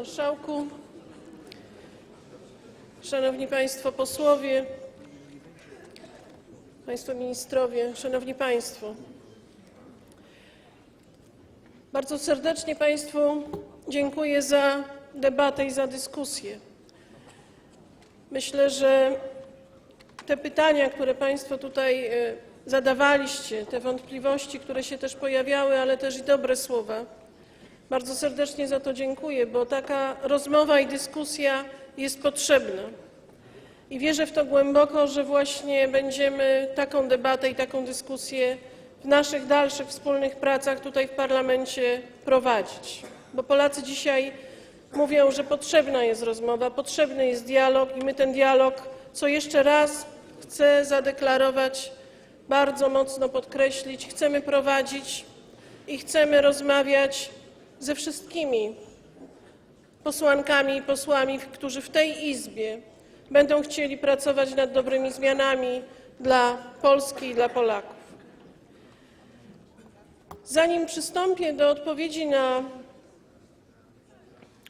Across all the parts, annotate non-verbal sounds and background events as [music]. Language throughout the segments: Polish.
Marszałku! Szanowni Państwo Posłowie! Państwo Ministrowie! Szanowni Państwo! Bardzo serdecznie Państwu dziękuję za debatę i za dyskusję. Myślę, że te pytania, które Państwo tutaj e, zadawaliście, te wątpliwości, które się też pojawiały, ale też i dobre słowa, bardzo serdecznie za to dziękuję, bo taka rozmowa i dyskusja jest potrzebna. I wierzę w to głęboko, że właśnie będziemy taką debatę i taką dyskusję w naszych dalszych wspólnych pracach tutaj w parlamencie prowadzić. Bo Polacy dzisiaj mówią, że potrzebna jest rozmowa, potrzebny jest dialog i my ten dialog, co jeszcze raz chcę zadeklarować, bardzo mocno podkreślić, chcemy prowadzić i chcemy rozmawiać ze wszystkimi posłankami i posłami, którzy w tej Izbie będą chcieli pracować nad dobrymi zmianami dla Polski i dla Polaków. Zanim przystąpię do odpowiedzi na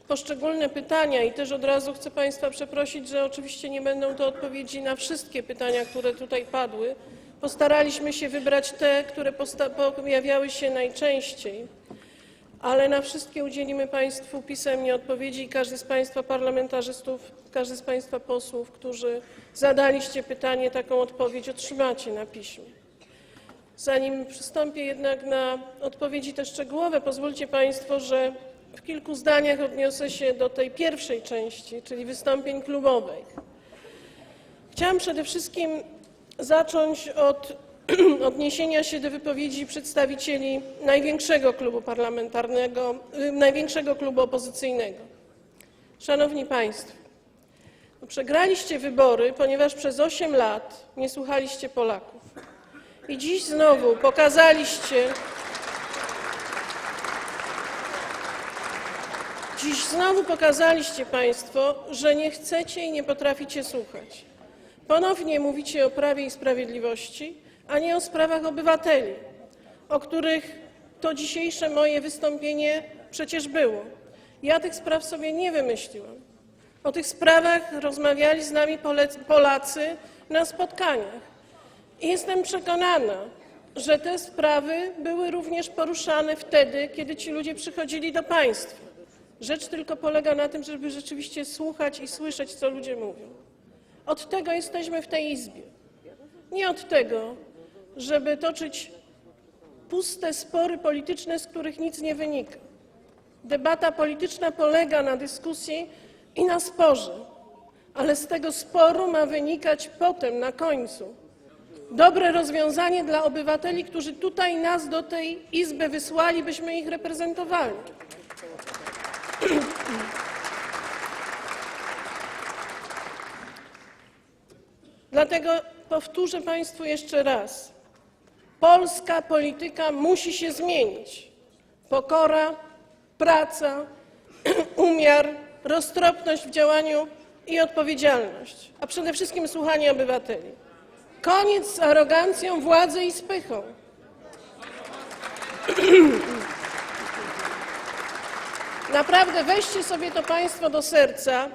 poszczególne pytania i też od razu chcę Państwa przeprosić, że oczywiście nie będą to odpowiedzi na wszystkie pytania, które tutaj padły. Postaraliśmy się wybrać te, które pojawiały się najczęściej, ale na wszystkie udzielimy Państwu pisemnie odpowiedzi i każdy z Państwa parlamentarzystów, każdy z Państwa posłów, którzy zadaliście pytanie, taką odpowiedź otrzymacie na piśmie. Zanim przystąpię jednak na odpowiedzi te szczegółowe, pozwólcie Państwo, że w kilku zdaniach odniosę się do tej pierwszej części, czyli wystąpień klubowych. Chciałam przede wszystkim zacząć od [clears throat] odniesienia się do wypowiedzi przedstawicieli największego klubu parlamentarnego, y, największego klubu opozycyjnego. Szanowni Państwo, no przegraliście wybory, ponieważ przez 8 lat nie słuchaliście Polaków. I dziś znowu pokazaliście, dziś znowu pokazaliście Państwo, że nie chcecie i nie potraficie słuchać. Ponownie mówicie o prawie i sprawiedliwości, a nie o sprawach obywateli, o których to dzisiejsze moje wystąpienie przecież było. Ja tych spraw sobie nie wymyśliłam. O tych sprawach rozmawiali z nami Polacy na spotkaniach. I jestem przekonana, że te sprawy były również poruszane wtedy, kiedy ci ludzie przychodzili do państwa. Rzecz tylko polega na tym, żeby rzeczywiście słuchać i słyszeć, co ludzie mówią. Od tego jesteśmy w tej Izbie. Nie od tego, żeby toczyć puste spory polityczne, z których nic nie wynika. Debata polityczna polega na dyskusji i na sporze, ale z tego sporu ma wynikać potem, na końcu, dobre rozwiązanie dla obywateli, którzy tutaj nas do tej Izby wysłali, byśmy ich reprezentowali. Dlatego powtórzę Państwu jeszcze raz. Polska polityka musi się zmienić. Pokora, praca, [clears throat] umiar, roztropność w działaniu i odpowiedzialność, a przede wszystkim słuchanie obywateli. Koniec z arogancją władzy i spychą. [clears throat] Naprawdę weźcie sobie to Państwo do serca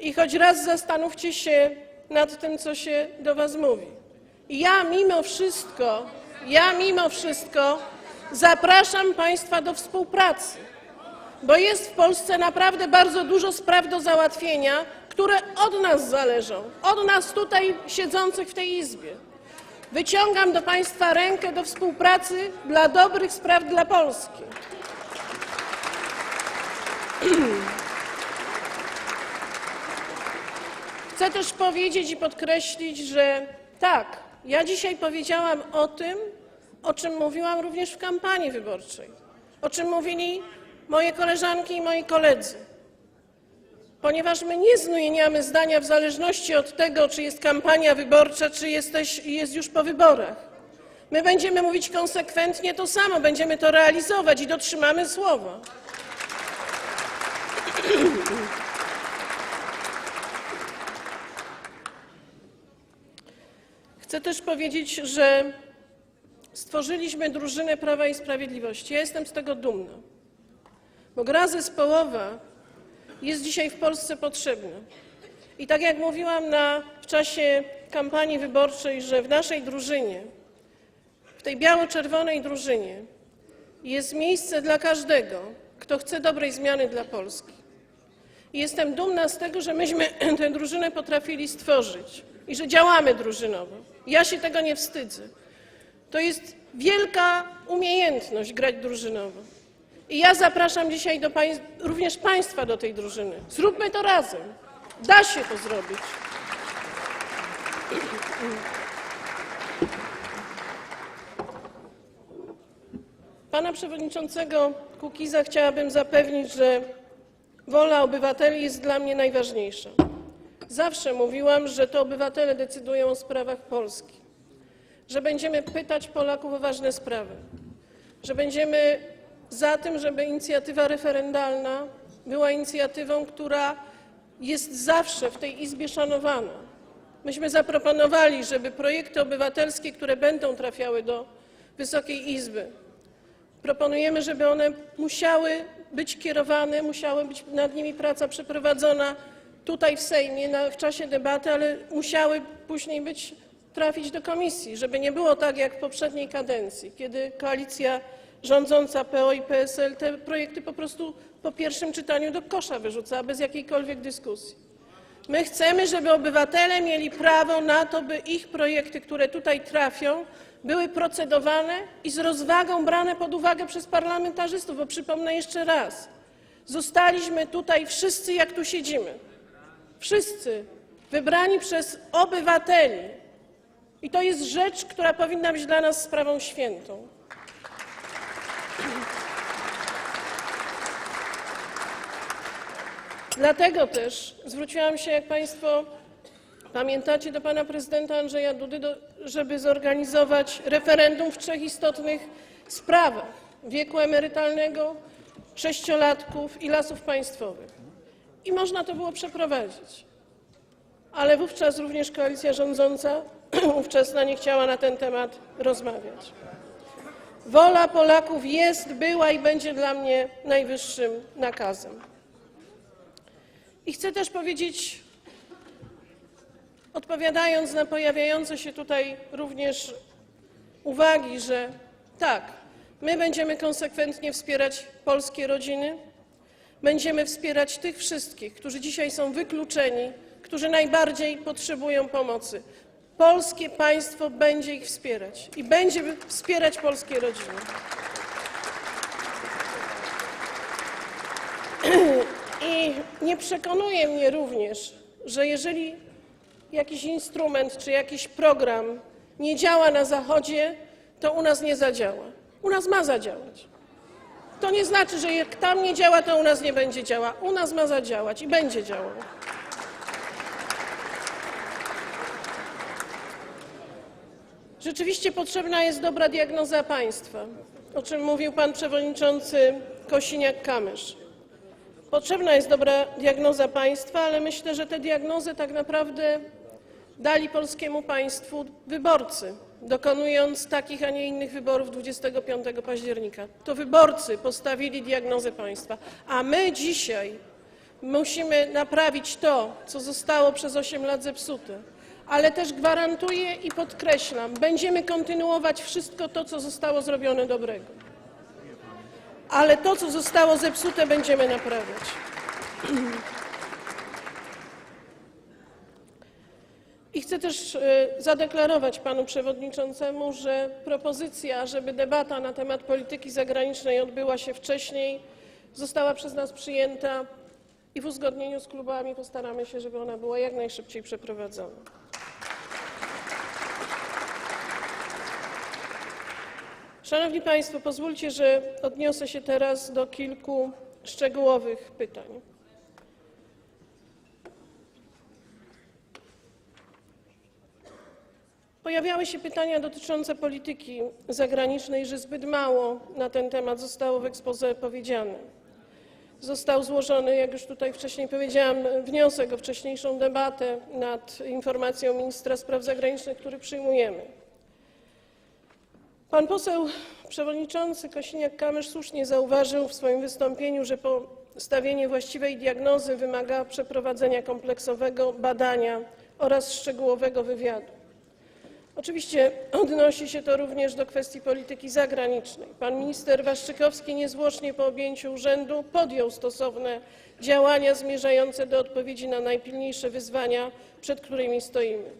i choć raz zastanówcie się nad tym, co się do Was mówi. Ja mimo wszystko, ja mimo wszystko zapraszam Państwa do współpracy, bo jest w Polsce naprawdę bardzo dużo spraw do załatwienia, które od nas zależą, od nas tutaj siedzących w tej Izbie. Wyciągam do Państwa rękę do współpracy dla dobrych spraw dla Polski. Chcę też powiedzieć i podkreślić, że tak, ja dzisiaj powiedziałam o tym, o czym mówiłam również w kampanii wyborczej, o czym mówili moje koleżanki i moi koledzy. Ponieważ my nie zmieniamy zdania w zależności od tego, czy jest kampania wyborcza, czy jesteś, jest już po wyborach. My będziemy mówić konsekwentnie to samo, będziemy to realizować i dotrzymamy słowa. Chcę też powiedzieć, że stworzyliśmy drużynę Prawa i Sprawiedliwości. Ja jestem z tego dumna, bo gra zespołowa jest dzisiaj w Polsce potrzebna. I tak jak mówiłam na, w czasie kampanii wyborczej, że w naszej drużynie, w tej biało-czerwonej drużynie jest miejsce dla każdego, kto chce dobrej zmiany dla Polski. I jestem dumna z tego, że myśmy [clears throat] tę drużynę potrafili stworzyć i że działamy drużynowo. Ja się tego nie wstydzę. To jest wielka umiejętność grać drużynowo. I ja zapraszam dzisiaj do pań, również Państwa do tej drużyny. Zróbmy to razem. Da się to zrobić. Pana przewodniczącego Kukiza chciałabym zapewnić, że wola obywateli jest dla mnie najważniejsza. Zawsze mówiłam, że to obywatele decydują o sprawach Polski, że będziemy pytać Polaków o ważne sprawy, że będziemy za tym, żeby inicjatywa referendalna była inicjatywą, która jest zawsze w tej Izbie szanowana. Myśmy zaproponowali, żeby projekty obywatelskie, które będą trafiały do Wysokiej Izby, proponujemy, żeby one musiały być kierowane, musiała być nad nimi praca przeprowadzona tutaj w Sejmie w czasie debaty, ale musiały później być, trafić do komisji, żeby nie było tak jak w poprzedniej kadencji, kiedy koalicja rządząca PO i PSL te projekty po prostu po pierwszym czytaniu do kosza wyrzucała bez jakiejkolwiek dyskusji. My chcemy, żeby obywatele mieli prawo na to, by ich projekty, które tutaj trafią, były procedowane i z rozwagą brane pod uwagę przez parlamentarzystów, bo przypomnę jeszcze raz, zostaliśmy tutaj wszyscy, jak tu siedzimy, wszyscy wybrani przez obywateli i to jest rzecz, która powinna być dla nas sprawą świętą. Dlatego też zwróciłam się, jak Państwo pamiętacie, do pana prezydenta Andrzeja Dudy, do, żeby zorganizować referendum w trzech istotnych sprawach: wieku emerytalnego, sześciolatków i lasów państwowych. I można to było przeprowadzić. Ale wówczas również koalicja rządząca [clears throat] ówczesna nie chciała na ten temat rozmawiać. Wola Polaków jest, była i będzie dla mnie najwyższym nakazem. I chcę też powiedzieć, odpowiadając na pojawiające się tutaj również uwagi, że tak, my będziemy konsekwentnie wspierać polskie rodziny, będziemy wspierać tych wszystkich, którzy dzisiaj są wykluczeni, którzy najbardziej potrzebują pomocy. Polskie państwo będzie ich wspierać i będzie wspierać polskie rodziny. [clears throat] I nie przekonuje mnie również, że jeżeli jakiś instrument czy jakiś program nie działa na Zachodzie, to u nas nie zadziała. U nas ma zadziałać. To nie znaczy, że jak tam nie działa, to u nas nie będzie działał. U nas ma zadziałać i będzie działał. Rzeczywiście potrzebna jest dobra diagnoza państwa, o czym mówił pan przewodniczący Kosiniak-Kamysz. Potrzebna jest dobra diagnoza państwa, ale myślę, że tę diagnozę tak naprawdę dali polskiemu państwu wyborcy, dokonując takich, a nie innych wyborów 25 października. To wyborcy postawili diagnozę państwa, a my dzisiaj musimy naprawić to, co zostało przez 8 lat zepsute. Ale też gwarantuję i podkreślam, będziemy kontynuować wszystko to, co zostało zrobione dobrego. Ale to, co zostało zepsute, będziemy naprawiać. [clears throat] I chcę też e, zadeklarować panu przewodniczącemu, że propozycja, żeby debata na temat polityki zagranicznej odbyła się wcześniej, została przez nas przyjęta i w uzgodnieniu z klubami postaramy się, żeby ona była jak najszybciej przeprowadzona. Szanowni Państwo, pozwólcie, że odniosę się teraz do kilku szczegółowych pytań. Pojawiały się pytania dotyczące polityki zagranicznej, że zbyt mało na ten temat zostało w exposé powiedziane. Został złożony, jak już tutaj wcześniej powiedziałam, wniosek o wcześniejszą debatę nad informacją ministra spraw zagranicznych, który przyjmujemy. Pan poseł przewodniczący Kosiniak-Kamysz słusznie zauważył w swoim wystąpieniu, że po stawienie właściwej diagnozy wymaga przeprowadzenia kompleksowego badania oraz szczegółowego wywiadu. Oczywiście odnosi się to również do kwestii polityki zagranicznej. Pan minister Waszczykowski niezwłocznie po objęciu urzędu podjął stosowne działania zmierzające do odpowiedzi na najpilniejsze wyzwania, przed którymi stoimy.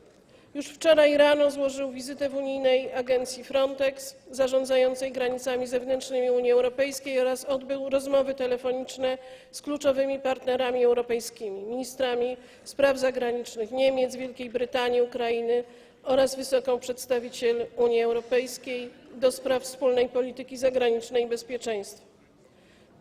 Już wczoraj rano złożył wizytę w unijnej agencji Frontex zarządzającej granicami zewnętrznymi Unii Europejskiej oraz odbył rozmowy telefoniczne z kluczowymi partnerami europejskimi, ministrami spraw zagranicznych Niemiec, Wielkiej Brytanii, Ukrainy oraz wysoką przedstawiciel Unii Europejskiej do spraw wspólnej polityki zagranicznej i bezpieczeństwa.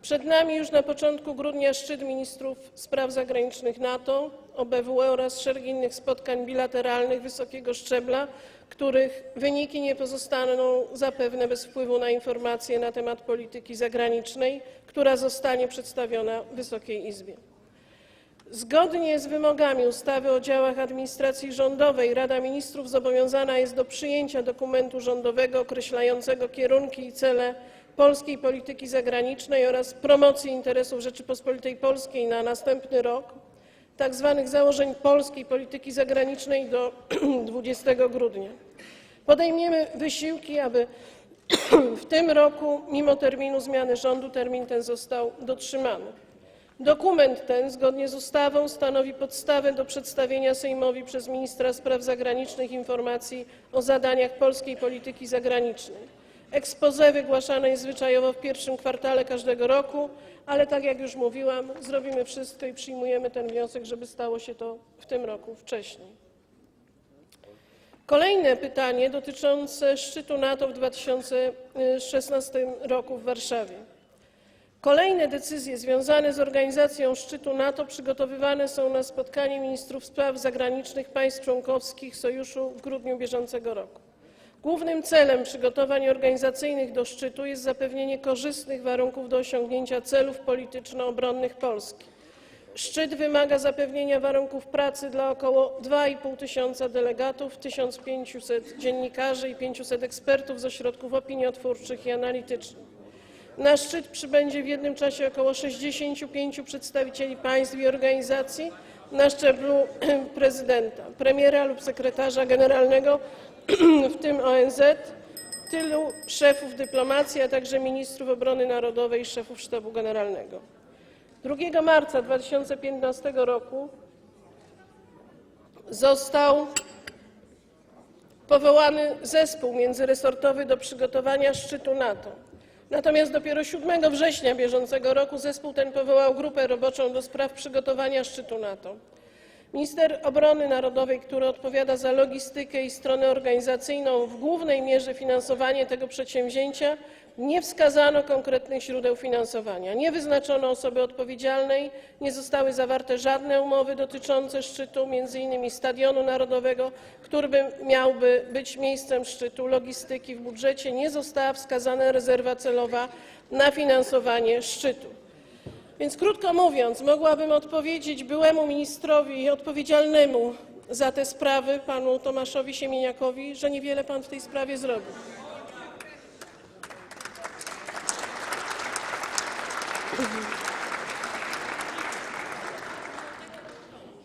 Przed nami już na początku grudnia szczyt ministrów spraw zagranicznych NATO, OBWE oraz szereg innych spotkań bilateralnych wysokiego szczebla, których wyniki nie pozostaną zapewne bez wpływu na informacje na temat polityki zagranicznej, która zostanie przedstawiona Wysokiej Izbie. Zgodnie z wymogami ustawy o działach administracji rządowej Rada Ministrów zobowiązana jest do przyjęcia dokumentu rządowego określającego kierunki i cele polskiej polityki zagranicznej oraz promocji interesów Rzeczypospolitej Polskiej na następny rok, tzw. założeń polskiej polityki zagranicznej do [clears throat] 20 grudnia. Podejmiemy wysiłki, aby [clears throat] w tym roku, mimo terminu zmiany rządu, termin ten został dotrzymany. Dokument ten, zgodnie z ustawą, stanowi podstawę do przedstawienia Sejmowi przez ministra spraw zagranicznych informacji o zadaniach polskiej polityki zagranicznej. Exposé wygłaszane jest zwyczajowo w pierwszym kwartale każdego roku, ale tak jak już mówiłam, zrobimy wszystko i przyjmujemy ten wniosek, żeby stało się to w tym roku wcześniej. Kolejne pytanie dotyczące szczytu NATO w 2016 roku w Warszawie. Kolejne decyzje związane z organizacją szczytu NATO przygotowywane są na spotkanie ministrów spraw zagranicznych państw członkowskich Sojuszu w grudniu bieżącego roku. Głównym celem przygotowań organizacyjnych do szczytu jest zapewnienie korzystnych warunków do osiągnięcia celów polityczno-obronnych Polski. Szczyt wymaga zapewnienia warunków pracy dla około 2,5 tysiąca delegatów, 1500 dziennikarzy i 500 ekspertów z ośrodków opiniotwórczych i analitycznych. Na szczyt przybędzie w jednym czasie około 65 przedstawicieli państw i organizacji na szczeblu [clears throat] prezydenta, premiera lub sekretarza generalnego, [clears throat] w tym ONZ, tylu szefów dyplomacji, a także ministrów obrony narodowej i szefów sztabu generalnego. 2 marca 2015 roku został powołany zespół międzyresortowy do przygotowania szczytu NATO. Natomiast dopiero 7 września bieżącego roku zespół ten powołał grupę roboczą do spraw przygotowania szczytu NATO. Minister obrony narodowej, który odpowiada za logistykę i stronę organizacyjną, w głównej mierze finansowanie tego przedsięwzięcia, nie wskazano konkretnych źródeł finansowania, nie wyznaczono osoby odpowiedzialnej, nie zostały zawarte żadne umowy dotyczące szczytu, m.in. Stadionu Narodowego, który miałby być miejscem szczytu, logistyki. W budżecie nie została wskazana rezerwa celowa na finansowanie szczytu. Więc krótko mówiąc, mogłabym odpowiedzieć byłemu ministrowi odpowiedzialnemu za te sprawy, panu Tomaszowi Siemoniakowi, że niewiele pan w tej sprawie zrobił.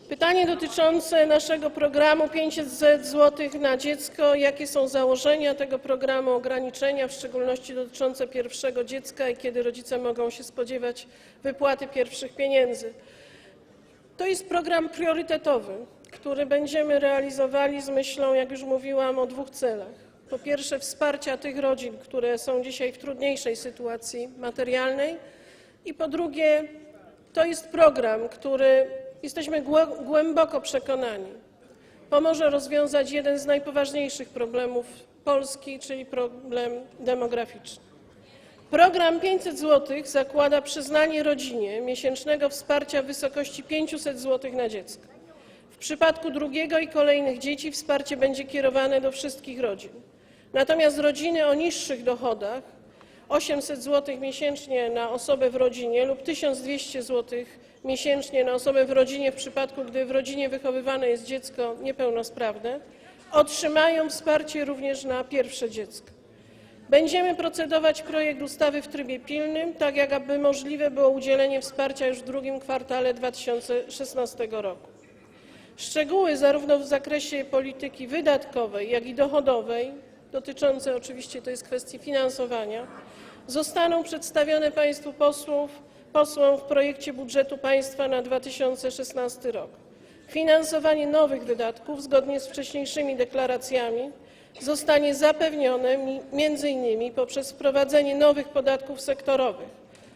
Pytanie dotyczące naszego programu 500 zł na dziecko. Jakie są założenia tego programu, ograniczenia, w szczególności dotyczące pierwszego dziecka i kiedy rodzice mogą się spodziewać wypłaty pierwszych pieniędzy? To jest program priorytetowy, który będziemy realizowali z myślą, jak już mówiłam, o dwóch celach. Po pierwsze, wsparcia tych rodzin, które są dzisiaj w trudniejszej sytuacji materialnej, i po drugie, to jest program, który jesteśmy głęboko przekonani, pomoże rozwiązać jeden z najpoważniejszych problemów Polski, czyli problem demograficzny. Program 500 zł zakłada przyznanie rodzinie miesięcznego wsparcia w wysokości 500 zł na dziecko. W przypadku drugiego i kolejnych dzieci wsparcie będzie kierowane do wszystkich rodzin. Natomiast rodziny o niższych dochodach 800 zł miesięcznie na osobę w rodzinie lub 1200 zł miesięcznie na osobę w rodzinie, w przypadku gdy w rodzinie wychowywane jest dziecko niepełnosprawne, otrzymają wsparcie również na pierwsze dziecko. Będziemy procedować projekt ustawy w trybie pilnym, tak jak aby możliwe było udzielenie wsparcia już w drugim kwartale 2016 roku. Szczegóły zarówno w zakresie polityki wydatkowej, jak i dochodowej, dotyczące oczywiście to jest kwestii finansowania, zostaną przedstawione państwu posłom w projekcie budżetu państwa na 2016 rok. Finansowanie nowych wydatków zgodnie z wcześniejszymi deklaracjami zostanie zapewnione mi- m.in. poprzez wprowadzenie nowych podatków sektorowych,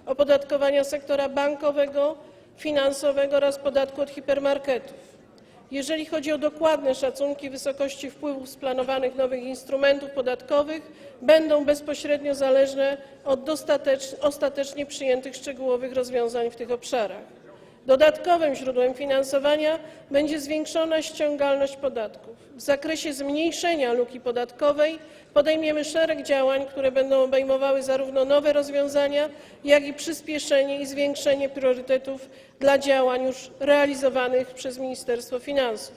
opodatkowania sektora bankowego, finansowego oraz podatku od hipermarketów. Jeżeli chodzi o dokładne szacunki wysokości wpływów z planowanych nowych instrumentów podatkowych, będą bezpośrednio zależne od ostatecznie przyjętych szczegółowych rozwiązań w tych obszarach. Dodatkowym źródłem finansowania będzie zwiększona ściągalność podatków. W zakresie zmniejszenia luki podatkowej podejmiemy szereg działań, które będą obejmowały zarówno nowe rozwiązania, jak i przyspieszenie i zwiększenie priorytetów dla działań już realizowanych przez Ministerstwo Finansów.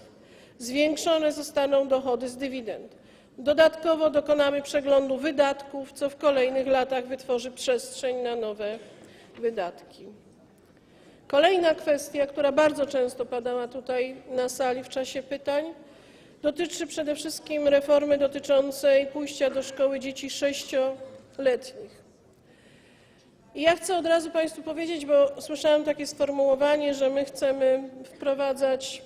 Zwiększone zostaną dochody z dywidend. Dodatkowo dokonamy przeglądu wydatków, co w kolejnych latach wytworzy przestrzeń na nowe wydatki. Kolejna kwestia, która bardzo często padała tutaj na sali w czasie pytań, dotyczy przede wszystkim reformy dotyczącej pójścia do szkoły dzieci sześcioletnich. I ja chcę od razu państwu powiedzieć, bo słyszałam takie sformułowanie, że my chcemy wprowadzać,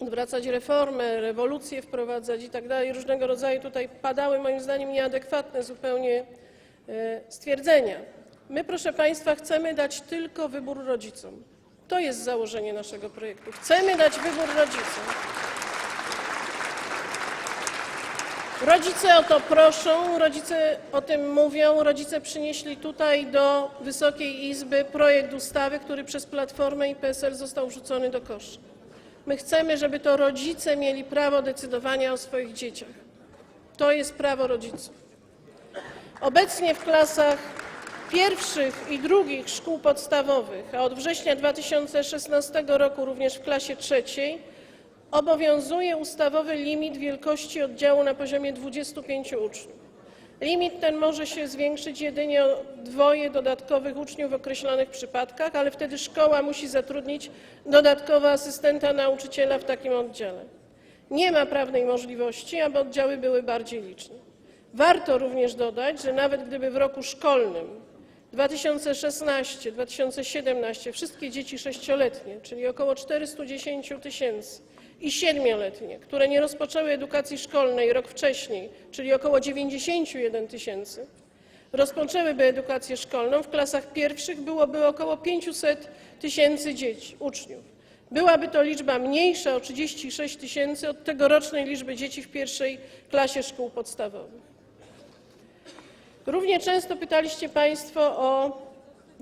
odwracać reformę, rewolucję wprowadzać i tak dalej. Różnego rodzaju tutaj padały moim zdaniem nieadekwatne zupełnie e, stwierdzenia. My, proszę państwa, chcemy dać tylko wybór rodzicom. To jest założenie naszego projektu. Chcemy dać wybór rodzicom. Rodzice o to proszą, rodzice o tym mówią, rodzice przynieśli tutaj do Wysokiej Izby projekt ustawy, który przez Platformę i PSL został wrzucony do kosza. My chcemy, żeby to rodzice mieli prawo decydowania o swoich dzieciach. To jest prawo rodziców. Obecnie w klasach pierwszych i drugich szkół podstawowych, a od września 2016 roku również w klasie trzeciej, obowiązuje ustawowy limit wielkości oddziału na poziomie 25 uczniów. Limit ten może się zwiększyć jedynie o dwoje dodatkowych uczniów w określonych przypadkach, ale wtedy szkoła musi zatrudnić dodatkowo asystenta nauczyciela w takim oddziale. Nie ma prawnej możliwości, aby oddziały były bardziej liczne. Warto również dodać, że nawet gdyby w roku szkolnym 2016-2017 wszystkie dzieci sześcioletnie, czyli około 410 tysięcy i siedmioletnie, które nie rozpoczęły edukacji szkolnej rok wcześniej, czyli około 91 tysięcy, rozpoczęłyby edukację szkolną, w klasach pierwszych byłoby około 500 tysięcy dzieci, uczniów. Byłaby to liczba mniejsza o 36 tysięcy od tegorocznej liczby dzieci w pierwszej klasie szkół podstawowych. Równie często pytaliście państwo o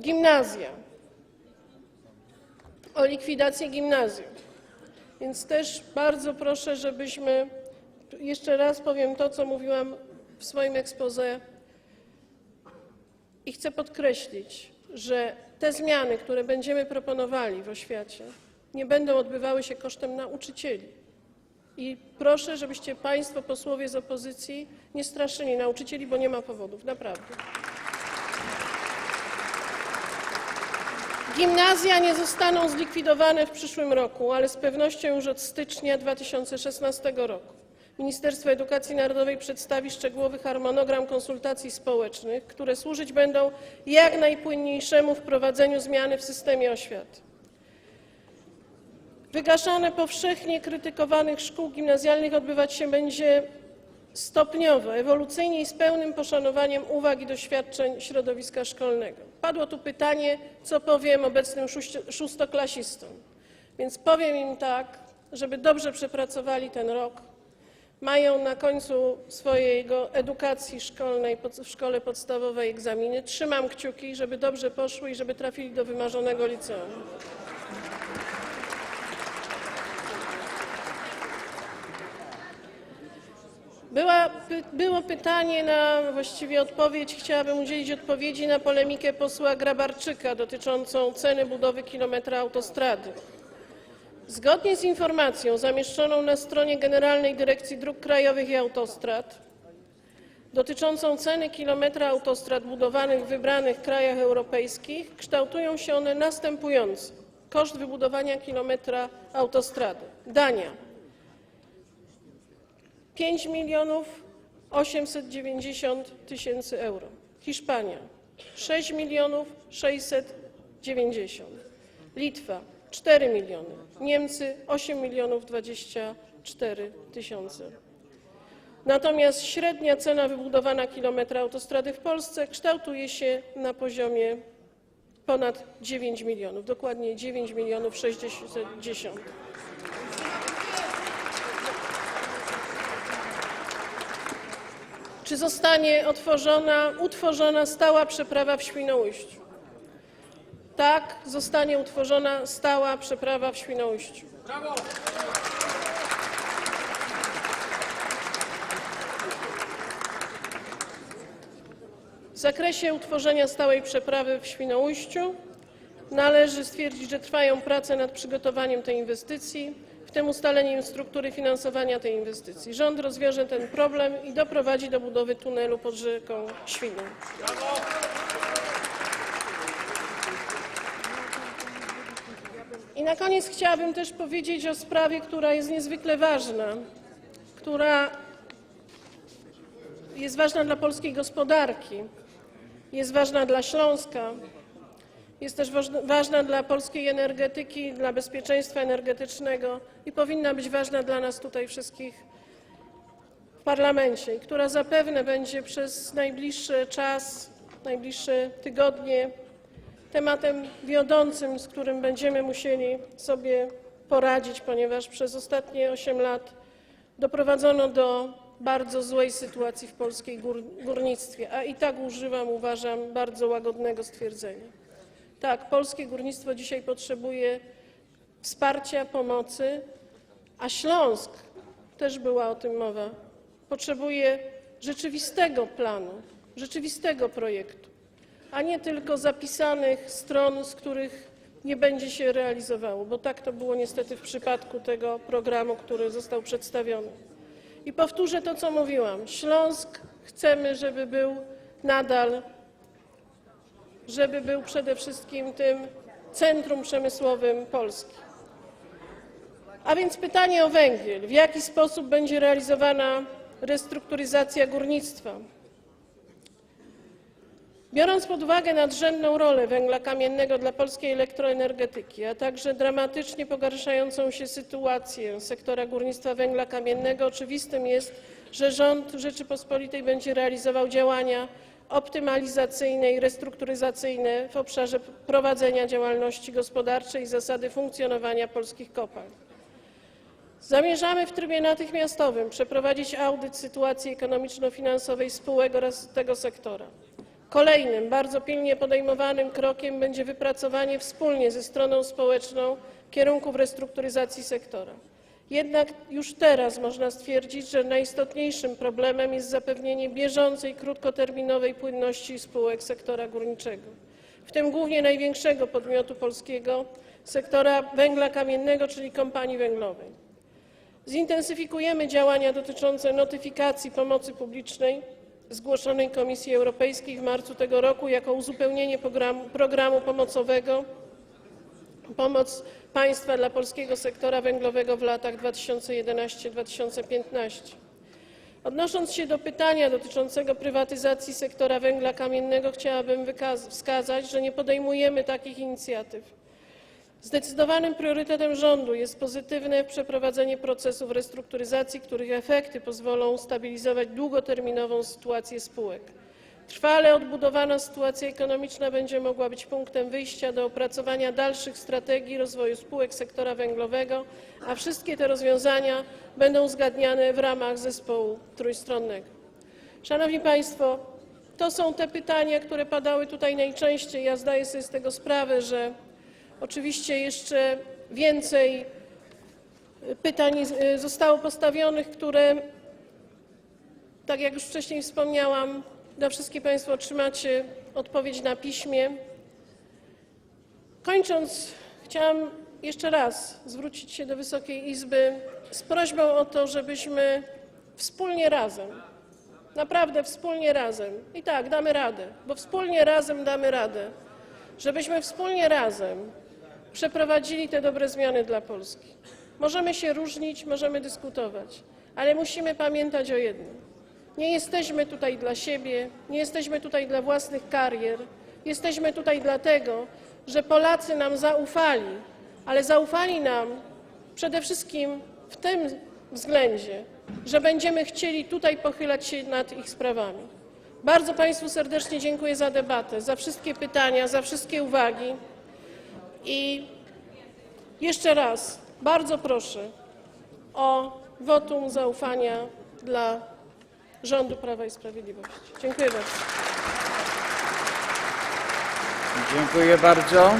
gimnazja, o likwidację gimnazjów. Więc też bardzo proszę, żebyśmy, jeszcze raz powiem to, co mówiłam w swoim exposé i chcę podkreślić, że te zmiany, które będziemy proponowali w oświacie, nie będą odbywały się kosztem nauczycieli. I proszę, żebyście państwo posłowie z opozycji nie straszyli nauczycieli, bo nie ma powodów, naprawdę. Gimnazja nie zostaną zlikwidowane w przyszłym roku, ale z pewnością już od stycznia 2016 roku. Ministerstwo Edukacji Narodowej przedstawi szczegółowy harmonogram konsultacji społecznych, które służyć będą jak najpłynniejszemu wprowadzeniu zmiany w systemie oświaty. Wygaszane powszechnie krytykowanych szkół gimnazjalnych odbywać się będzie stopniowo, ewolucyjnie i z pełnym poszanowaniem uwag i doświadczeń środowiska szkolnego. Padło tu pytanie, co powiem obecnym szóstoklasistom. Więc powiem im tak, żeby dobrze przepracowali ten rok. Mają na końcu swojego edukacji szkolnej w szkole podstawowej egzaminy. Trzymam kciuki, żeby dobrze poszły i żeby trafili do wymarzonego liceum. Była, było pytanie na, właściwie odpowiedź, chciałabym udzielić odpowiedzi na polemikę posła Grabarczyka dotyczącą ceny budowy kilometra autostrady. Zgodnie z informacją zamieszczoną na stronie Generalnej Dyrekcji Dróg Krajowych i Autostrad dotyczącą ceny kilometra autostrad budowanych w wybranych krajach europejskich kształtują się one następująco. Koszt wybudowania kilometra autostrady: Dania - 5 milionów 890 tysięcy euro, Hiszpania - 6 milionów 690, Litwa - 4 miliony, Niemcy - 8 milionów 24 tysiące. Natomiast średnia cena wybudowania kilometra autostrady w Polsce kształtuje się na poziomie ponad 9 milionów, dokładnie 9 milionów 610. Czy zostanie utworzona stała przeprawa w Świnoujściu? Tak, zostanie utworzona stała przeprawa w Świnoujściu. W zakresie utworzenia stałej przeprawy w Świnoujściu należy stwierdzić, że trwają prace nad przygotowaniem tej inwestycji, tym ustaleniem struktury finansowania tej inwestycji. Rząd rozwiąże ten problem i doprowadzi do budowy tunelu pod rzeką Świną. I na koniec chciałabym też powiedzieć o sprawie, która jest niezwykle ważna, która jest ważna dla polskiej gospodarki, jest ważna dla Śląska, jest też waż- ważna dla polskiej energetyki, dla bezpieczeństwa energetycznego i powinna być ważna dla nas tutaj wszystkich w parlamencie, która zapewne będzie przez najbliższy czas, najbliższe tygodnie tematem wiodącym, z którym będziemy musieli sobie poradzić, ponieważ przez ostatnie 8 lat doprowadzono do bardzo złej sytuacji w polskiej gór- górnictwie, a i tak używam, uważam, bardzo łagodnego stwierdzenia. Tak, polskie górnictwo dzisiaj potrzebuje wsparcia, pomocy, a Śląsk, też była o tym mowa, potrzebuje rzeczywistego planu, rzeczywistego projektu, a nie tylko zapisanych stron, z których nie będzie się realizowało, bo tak to było niestety w przypadku tego programu, który został przedstawiony. I powtórzę to, co mówiłam. Śląsk chcemy, żeby był nadal, żeby był przede wszystkim tym centrum przemysłowym Polski. A więc pytanie o węgiel. W jaki sposób będzie realizowana restrukturyzacja górnictwa? Biorąc pod uwagę nadrzędną rolę węgla kamiennego dla polskiej elektroenergetyki, a także dramatycznie pogarszającą się sytuację sektora górnictwa węgla kamiennego, oczywistym jest, że rząd Rzeczypospolitej będzie realizował działania optymalizacyjne i restrukturyzacyjne w obszarze prowadzenia działalności gospodarczej i zasady funkcjonowania polskich kopalń. Zamierzamy w trybie natychmiastowym przeprowadzić audyt sytuacji ekonomiczno-finansowej spółek oraz tego sektora. Kolejnym, bardzo pilnie podejmowanym krokiem będzie wypracowanie wspólnie ze stroną społeczną kierunków restrukturyzacji sektora. Jednak już teraz można stwierdzić, że najistotniejszym problemem jest zapewnienie bieżącej, krótkoterminowej płynności spółek sektora górniczego, w tym głównie największego podmiotu polskiego sektora węgla kamiennego, czyli kompanii węglowej. Zintensyfikujemy działania dotyczące notyfikacji pomocy publicznej zgłoszonej Komisji Europejskiej w marcu tego roku jako uzupełnienie programu, programu pomocowego Pomoc państwa dla polskiego sektora węglowego w latach 2011-2015. Odnosząc się do pytania dotyczącego prywatyzacji sektora węgla kamiennego, chciałabym wskazać, że nie podejmujemy takich inicjatyw. Zdecydowanym priorytetem rządu jest pozytywne przeprowadzenie procesów restrukturyzacji, których efekty pozwolą stabilizować długoterminową sytuację spółek. Trwale odbudowana sytuacja ekonomiczna będzie mogła być punktem wyjścia do opracowania dalszych strategii rozwoju spółek sektora węglowego, a wszystkie te rozwiązania będą uzgadniane w ramach zespołu trójstronnego. Szanowni Państwo, to są te pytania, które padały tutaj najczęściej. Ja zdaję sobie z tego sprawę, że oczywiście jeszcze więcej pytań y, zostało postawionych, które, tak jak już wcześniej wspomniałam, na wszystkie Państwo otrzymacie odpowiedź na piśmie. Kończąc, chciałam jeszcze raz zwrócić się do Wysokiej Izby z prośbą o to, żebyśmy wspólnie razem naprawdę wspólnie razem, i tak, damy radę, bo wspólnie razem damy radę, żebyśmy wspólnie razem przeprowadzili te dobre zmiany dla Polski. Możemy się różnić, możemy dyskutować, ale musimy pamiętać o jednym. Nie jesteśmy tutaj dla siebie, nie jesteśmy tutaj dla własnych karier, jesteśmy tutaj dlatego, że Polacy nam zaufali, ale zaufali nam przede wszystkim w tym względzie, że będziemy chcieli tutaj pochylać się nad ich sprawami. Bardzo Państwu serdecznie dziękuję za debatę, za wszystkie pytania, za wszystkie uwagi i jeszcze raz bardzo proszę o wotum zaufania dla rządu Prawa i Sprawiedliwości. Dziękuję bardzo. Dziękuję bardzo.